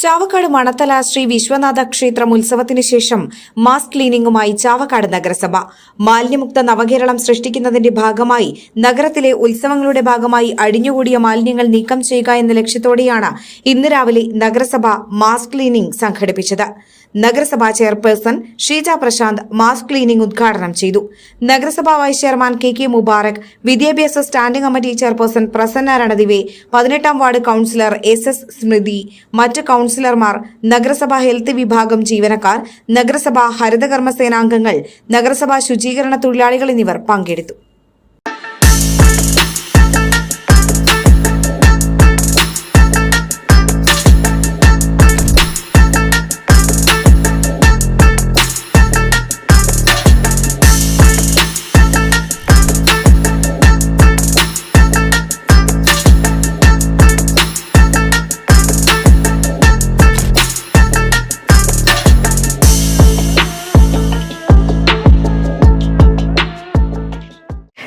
Chavakkad Manathala Sree Vishwanatha ക്ഷേത്രം ഉത്സവത്തിന് ശേഷം മാസ് ക്ലീനിംഗുമായി ചാവക്കാട് നഗരസഭ. മാലിന്യമുക്ത നവകേരളം സൃഷ്ടിക്കുന്നതിന്റെ ഭാഗമായി നഗരത്തിലെ ഉത്സവങ്ങളുടെ ഭാഗമായി അടിഞ്ഞുകൂടിയ മാലിന്യങ്ങൾ നീക്കം ചെയ്യുക എന്ന ലക്ഷ്യത്തോടെയാണ് ഇന്ന് രാവിലെ നഗരസഭ മാസ് ക്ലീനിംഗ് സംഘടിപ്പിച്ചത്. നഗരസഭാ chairperson Sheeja Prashanth mass cleaning ഉദ്ഘാടനം ചെയ്തു. നഗരസഭാ vice chairman K K Mubarak വിദ്യാഭ്യാസ standing committee chairperson Prasanna Ranadive പതിനെട്ടാം ward councillor S S Smrithi മറ്റ് കൌൺസിലർമാർ നഗരസഭാ ഹെൽത്ത് വിഭാഗം ജീവനക്കാർ നഗരസഭാ ഹരിതകർമ്മ സേനാംഗങ്ങൾ നഗരസഭാ ശുചീകരണ തൊഴിലാളികൾ എന്നിവർ പങ്കെടുത്തു.